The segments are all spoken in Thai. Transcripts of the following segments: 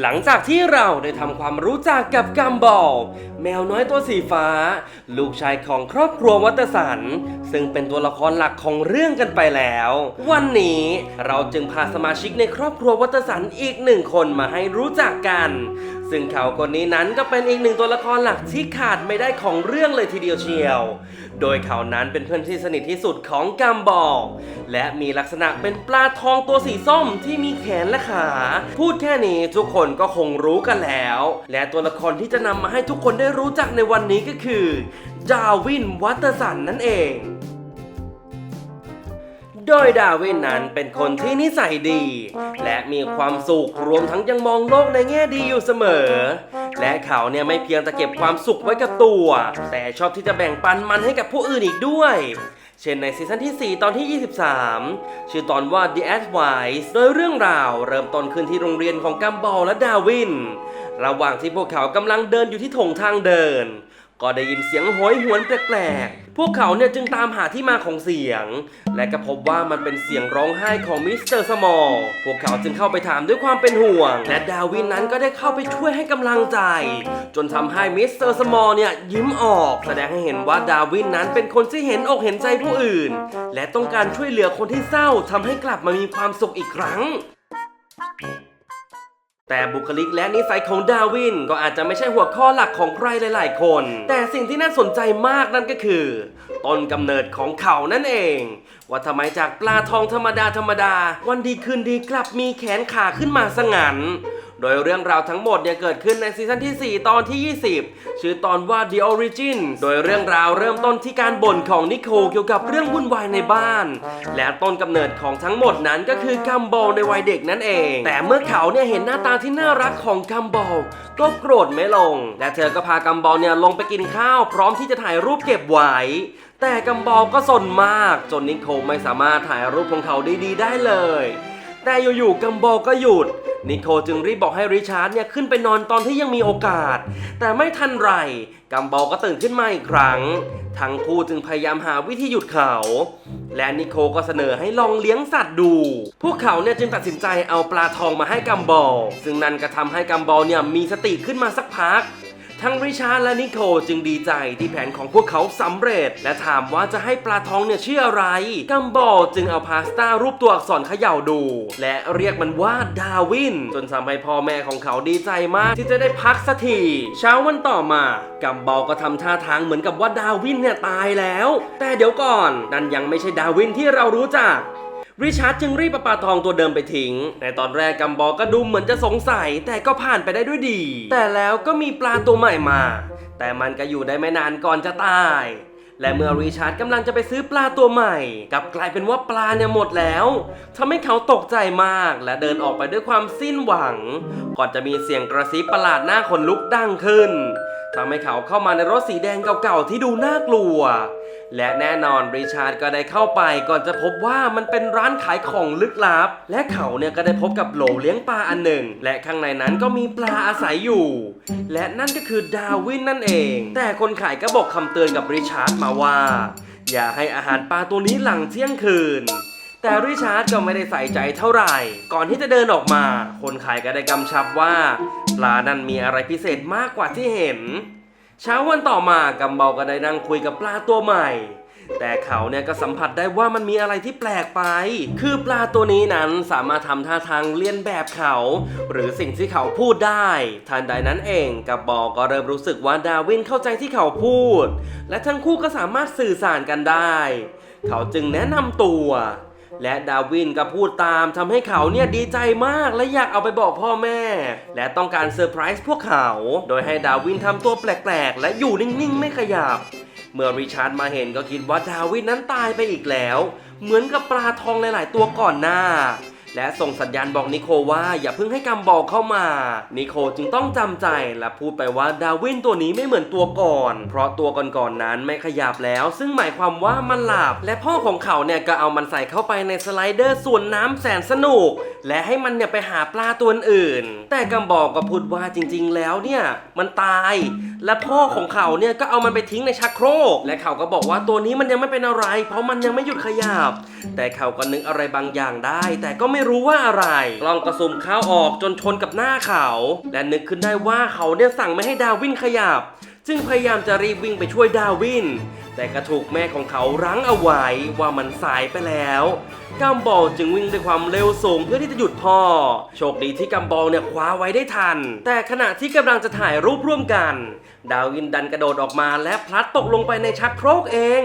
หลังจากที่เราได้ทำความรู้จักกับกัมบอลแมวน้อยตัวสีฟ้า ลูกชายของครอบครัววัตสัน ซึ่งเป็นตัวละครหลักของเรื่องกันไปแล้ว วันนี้เราจึงพาสมาชิกในครอบครัววัตสันอีกหนึ่งคนมาให้รู้จักกัน ซึ่งเขาคนนี้นั้นก็เป็นอีกหนึ่งตัวละครหลักที่ขาดไม่ได้ของเรื่องเลยทีเดียวเชียว โดยเขานั้นเป็นเพื่อนที่สนิทที่สุดของกัมบอลและมีลักษณะเป็นปลาทองตัวสีส้มที่มีแขนและขา พูดแค่นี้ทุกคนก็คงรู้กันแล้ว และตัวละครที่จะนำมาให้ทุกคนได้รู้จักในวันนี้ก็คือ ดาวินวัตสันนั่นเอง โดยดาวินนั้นเป็นคนที่นิสัยดี และมีความสุขรวมทั้งยังมองโลกในแง่ดีอยู่เสมอ และเขาเนี่ยไม่เพียงแต่เก็บความสุขไว้กับตัว แต่ชอบที่จะแบ่งปันมันให้กับผู้อื่นอีกด้วย เช่นในซีซั่นที่ 4 ตอนที่ 23 ชื่อตอนว่า The Advice โดยเรื่องราวเริ่มต้นขึ้นที่โรงเรียนของกัมบอลและดาวิน ระหว่างที่พวกเขากำลังเดินอยู่ที่ถงทางเดิน ก็ได้ยินเสียงโหยหวนแปลกๆ พวกเขาเนี่ยจึงตามหาที่มาของเสียง และก็พบว่ามันเป็นเสียงร้องไห้ของมิสเตอร์สมอล พวกเขาจึงเข้าไปถามด้วยความเป็นห่วง และดาวินนั้นก็ได้เข้าไปช่วยให้กำลังใจ จนทำให้มิสเตอร์สมอลเนี่ยยิ้มออก แสดงให้เห็นว่าดาวินนั้นเป็นคนที่เห็นอกเห็นใจผู้อื่น และต้องการช่วยเหลือคนที่เศร้าทำให้กลับมามีความสุขอีกครั้ง แต่บุคลิกและนิสัยของดาวินก็อาจจะไม่ใช่หัวข้อหลักของใครหลาย ๆ คน แต่สิ่งที่น่าสนใจมากนั่นก็คือต้นกำเนิดของเขานั่นเอง ว่าทำไมจากปลาทองธรรมดาธรรมดา วันดีคืนดีกลับมีแขนขาขึ้นมาสงัน โดยเรื่องราวทั้งหมดเนี่ยเกิดขึ้นในซีซั่นที่ 4 ตอนที่ 20 ชื่อตอนว่า The Origin โดยเรื่องราวเริ่มต้นที่การบ่นของนิโคลเกี่ยวกับเรื่องวุ่นวายในบ้าน และต้นกำเนิดของทั้งหมดนั้นก็คือกัมบอลในวัยเด็กนั่นเอง แต่เมื่อเขาเนี่ยเห็นหน้าตาที่น่ารักของกัมบอลก็โกรธไม่ลง และเธอก็พากัมบอลเนี่ยลงไปกินข้าว พร้อมที่จะถ่ายรูปเก็บไว้แต่กัมบอลก็สนมาก จนนิโคลไม่สามารถถ่ายรูปของเขาดีๆ ได้เลย แต่อยู่ๆกัมบอลก็หยุด นิโคลจึงรีบบอกให้ริชาร์ดเนี่ยขึ้นไปนอนตอนที่ยังมีโอกาส แต่ไม่ทันไรกัมบอลก็ตื่นขึ้นมาอีกครั้ง ทั้งคู่จึงพยายามหาวิธีหยุดเขา และนิโคลก็เสนอให้ลองเลี้ยงสัตว์ดู พวกเขาเนี่ยจึงตัดสินใจเอาปลาทองมาให้กัมบอล ซึ่งนั่นก็ทำให้กัมบอลเนี่ยมีสติขึ้นมาสักพัก ทั้งริชาร์ดและนิโคลจึงดีใจที่แผนของพวกเขาสำเร็จ และถามว่าจะให้ปลาทองเนี่ยชื่ออะไร กัมบอลจึงเอาพาสต้ารูปตัวอักษรเขย่าดู และเรียกมันว่าดาวิน จนทำให้พ่อแม่ของเขาดีใจมากที่จะได้พักสักทีเช้าวันต่อมา กัมบอลก็ทำท่าทางเหมือนกับว่าดาวินเนี่ยตายแล้ว แต่เดี๋ยวก่อนนั่นยังไม่ใช่ดาวินที่เรารู้จัก ริชาร์ดจึงรีบเอาปลาทองตัวเดิมไปทิ้ง ในตอนแรกกัมบอก็ดูเหมือนจะสงสัย แต่ก็ผ่านไปได้ด้วยดี แต่แล้วก็มีปลาตัวใหม่มา แต่มันก็อยู่ได้ไม่นานก่อนจะตาย และเมื่อริชาร์ดกำลังจะไปซื้อปลาตัวใหม่กลับกลายเป็นว่าปลาเนี่ยหมดแล้วทำให้เขาตกใจมาก และเดินออกไปด้วยความสิ้นหวัง ก่อนจะมีเสียงกระซิบประหลาดหน้าขนลุกดังขึ้นทำให้เขาเข้ามาในรถสีแดงเก่าๆที่ดูน่ากลัว และแน่นอนริชาร์ดก็ได้เข้าไปก่อนจะพบว่ามันเป็นร้านขายของลึกลับ และเขาเนี่ยก็ได้พบกับโหลเลี้ยงปลาอันหนึ่ง และข้างในนั้นก็มีปลาอาศัยอยู่ และนั่นก็คือดาวินนั่นเอง แต่คนขายก็บอกคำเตือนกับริชาร์ดมาว่า อย่าให้อาหารปลาตัวนี้หลังเที่ยงคืนแต่ริชาร์ดก็ไม่ได้ใส่ใจเท่าไหร่ ก่อนที่จะเดินออกมา คนขายก็ได้กำชับว่า ปลานั้นมีอะไรพิเศษมากกว่าที่เห็น เช้าวันต่อมากัมเบาก็ได้นั่งคุยกับปลาตัวใหม่ แต่เขาเนี่ยก็สัมผัสได้ว่ามันมีอะไรที่แปลกไป คือปลาตัวนี้นั้นสามารถทำท่าทางเลียนแบบเขา หรือสิ่งที่เขาพูดได้ทันใดนั้นเองกัมเบาก็เริ่มรู้สึกว่าดาวินเข้าใจที่เขาพูด และทั้งคู่ก็สามารถสื่อสารกันได้ เขาจึงแนะนำตัว และดาวินก็พูดตามทำให้เขาเนี่ยดีใจมากและอยากเอาไปบอกพ่อแม่ และต้องการเซอร์ไพรส์พวกเขา โดยให้ดาวินทำตัวแปลกๆ และอยู่นิ่งๆ ไม่ขยับ เมื่อริชาร์ดมาเห็นก็คิดว่าดาวินนั้นตายไปอีกแล้ว เหมือนกับปลาทองหลาย ๆ ตัวก่อนหน้า และส่งสัญญาณบอกนิโคลว่าอย่าเพิ่งให้กัมบอลเข้ามา นิโคลจึงต้องจำใจและพูดไปว่าดาวินตัวนี้ไม่เหมือนตัวก่อน เพราะตัวก่อนๆนนั้นไม่ขยับแล้ว ซึ่งหมายความว่ามันหลับ และพ่อของเขาเนี่ยก็เอามันใส่เข้าไปในสไลเดอร์ส่วนน้ำแสนสนุก และให้มันเนี่ยไปหาปลาตัวอื่น แต่กัมบอลก็พูดว่าจริง ๆ แล้วเนี่ยมันตาย และพ่อของเขาเนี่ยก็เอามันไปทิ้งในชักโครก และเขาก็บอกว่าตัวนี้มันยังไม่เป็นอะไร เพราะมันยังไม่หยุดขยับ แต่เขาก็นึกอะไรบางอย่างได้ แต่ก็ไม่รู้ว่าอะไรกล้องกระซุมเข้าออกจนชนกับหน้าเขา และนึกขึ้นได้ว่าเขาเนี่ยสั่งไม่ให้ดาวินขยับ จึงพยายามจะรีบวิ่งไปช่วยดาวิน แต่ก็ถูกแม่ของเขารั้งเอาไว้ว่ามันสายไปแล้วกัมบอลจึงวิ่งด้วยความเร็วสูงเพื่อที่จะหยุดพ่อ โชคดีที่กัมบอลเนี่ยคว้าไว้ได้ทัน แต่ขณะที่กำลังจะถ่ายรูปร่วมกัน ดาวินดันกระโดดออกมาและพลัดตกลงไปในชักโครกเอง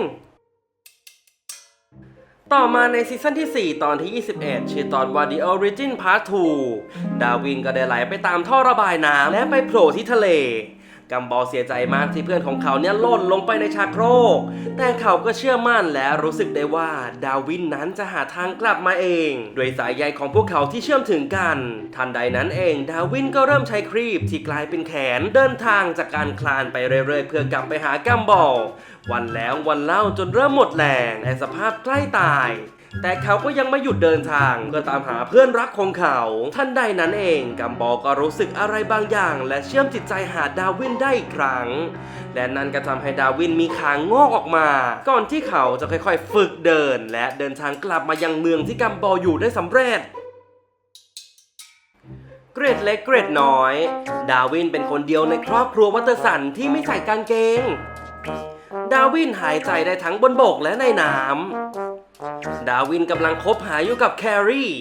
ต่อมาในซีซั่นที่ 4 ตอนที่ 21 ชื่อตอนว่า The Origin Part 2 ดาวินก็ได้ไหลไปตามท่อระบายน้ำและไปโผล่ที่ทะเล กัมบอลเสียใจมากที่เพื่อนของเขาเนี่ยล่นลงไปในชักโครก แต่เขาก็เชื่อมั่นและรู้สึกได้ว่าดาวินนั้นจะหาทางกลับมาเองด้วยสายใยของพวกเขาที่เชื่อมถึงกัน ทันใดนั้นเองดาวินก็เริ่มใช้ครีบที่กลายเป็นแขนเดินทางจากการคลานไปเรื่อยๆ เพื่อกลับไปหากัมบอลวันแล้ววันเล่าจนเริ่มหมดแรงในสภาพใกล้ตาย แต่เขาก็ยังไม่หยุดเดินทางเพื่อตามหาเพื่อนรักของเขา ท่านใดนั้นเองกัมบอก็รู้สึกอะไรบางอย่าง และเชื่อมจิตใจหาดาวินได้อีกครั้ง และนั่นก็ทำให้ดาวินมีขางงอกออกมา ก่อนที่เขาจะค่อยๆ ฝึกเดิน และเดินทางกลับมายังเมืองที่กัมบออยู่ได้สำเร็จเกรดเล็กเกรดน้อย ดาวินเป็นคนเดียวในครอบครัววัตเตอร์สันที่ไม่ใส่กางเกง ดาวินหายใจได้ทั้งบนบกและในน้ำ ดาวินกำลังคบหาอยู่กับแครี่